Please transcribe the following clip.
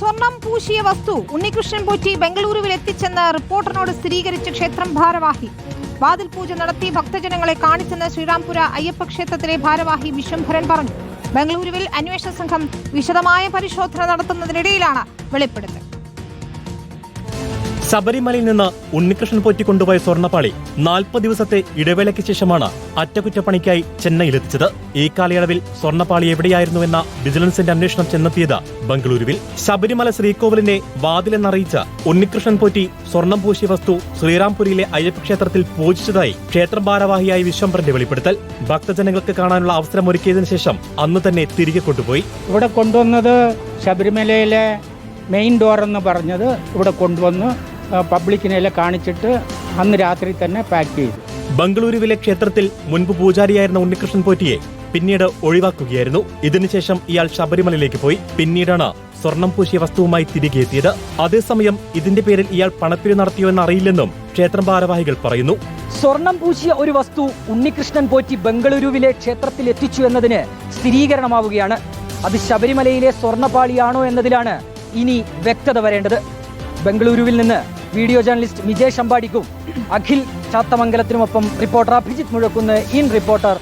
സ്വർണം പൂശിയ വസ്തു ഉണ്ണികൃഷ്ണൻ പോറ്റി ബംഗളൂരുവിൽ എത്തിച്ചെന്ന് റിപ്പോർട്ടറിനോട് സ്ഥിരീകരിച്ച ക്ഷേത്രം ഭാരവാഹി. വാതിൽ പൂജ നടത്തി ഭക്തജനങ്ങളെ കാണിച്ചെന്ന് ശ്രീരാംപുര അയ്യപ്പ ക്ഷേത്രത്തിലെ ഭാരവാഹി വിശ്വംഭരൻ പറഞ്ഞു. ബംഗളൂരുവിൽ അന്വേഷണ സംഘം വിശദമായ പരിശോധന നടത്തുന്നതിനിടയിലാണ് വെളിപ്പെടുത്തൽ. ശബരിമലയിൽ നിന്ന് ഉണ്ണികൃഷ്ണൻ പോറ്റി കൊണ്ടുപോയ സ്വർണപ്പാളി നാൽപ്പത് ദിവസത്തെ ഇടവേളയ്ക്ക് ശേഷമാണ് അറ്റകുറ്റപ്പണിക്കായി ചെന്നൈയിലെത്തിച്ചത്. ഈ കാലയളവിൽ സ്വർണപ്പാളി എവിടെയായിരുന്നുവെന്ന വിജിലൻസിന്റെ അന്വേഷണം ചെന്നെത്തിയത് ബംഗളൂരുവിൽ. ശബരിമല ശ്രീകോവിലിനെ വാതിലെന്നറിയിച്ച ഉണ്ണികൃഷ്ണൻ പോറ്റി സ്വർണം പൂശിയ വസ്തു ശ്രീറാംപുരിയിലെ അയ്യപ്പ ക്ഷേത്രത്തിൽ പൂജിച്ചതായി ക്ഷേത്ര ഭാരവാഹിയായ വിശ്വംഭരന്റെ വെളിപ്പെടുത്തൽ. ഭക്തജനങ്ങൾക്ക് കാണാനുള്ള അവസരം ഒരുക്കിയതിനു ശേഷം അന്ന് തന്നെ തിരികെ കൊണ്ടുപോയി. ഇവിടെ കൊണ്ടുവന്നത് ശബരിമലയിലെ മെയിൻ ഡോർ എന്ന് പറഞ്ഞത് ഇവിടെ കൊണ്ടുവന്ന്. പബ്ലിക്കിനെല്ലാം കാണിച്ചിട്ട് അന്ന് രാത്രി തന്നെ പാക്ക് ചെയ്തു. ബംഗളൂരുവിലെ ക്ഷേത്രത്തിൽ മുൻപ് പൂജാരിയായിരുന്ന ഉണ്ണികൃഷ്ണൻ പോറ്റിയെ പിന്നീട് ഒഴിവാക്കുകയായിരുന്നു. ഇതിനുശേഷം ഇയാൾ ശബരിമലയിലേക്ക് പോയി. പിന്നീടാണ് സ്വർണം പൂശിയ വസ്തുവുമായി തിരികെ എത്തിയത്. അതേസമയം ഇതിന്റെ പേരിൽ ഇയാൾ പണപ്പിരി നടത്തിയോ എന്നറിയില്ലെന്നും ക്ഷേത്രം ഭാരവാഹികൾ പറയുന്നു. സ്വർണം പൂശിയ ഒരു വസ്തു ഉണ്ണികൃഷ്ണൻ പോറ്റി ബംഗളൂരുവിലെ ക്ഷേത്രത്തിൽ എത്തിച്ചു എന്നതിന് സ്ഥിരീകരണമാവുകയാണ്. അത് ശബരിമലയിലെ സ്വർണപാളിയാണോ എന്നതിലാണ് ഇനി വ്യക്തത വരേണ്ടത്. ബംഗളൂരുവിൽ നിന്ന് വീഡിയോ ജേർണലിസ്റ്റ് മിജേഷ് അമ്പാടിക്കും Akhil ചാത്തമംഗലത്തിനുമൊപ്പം reporter Abhijith Muzhakkunnu. In Reporter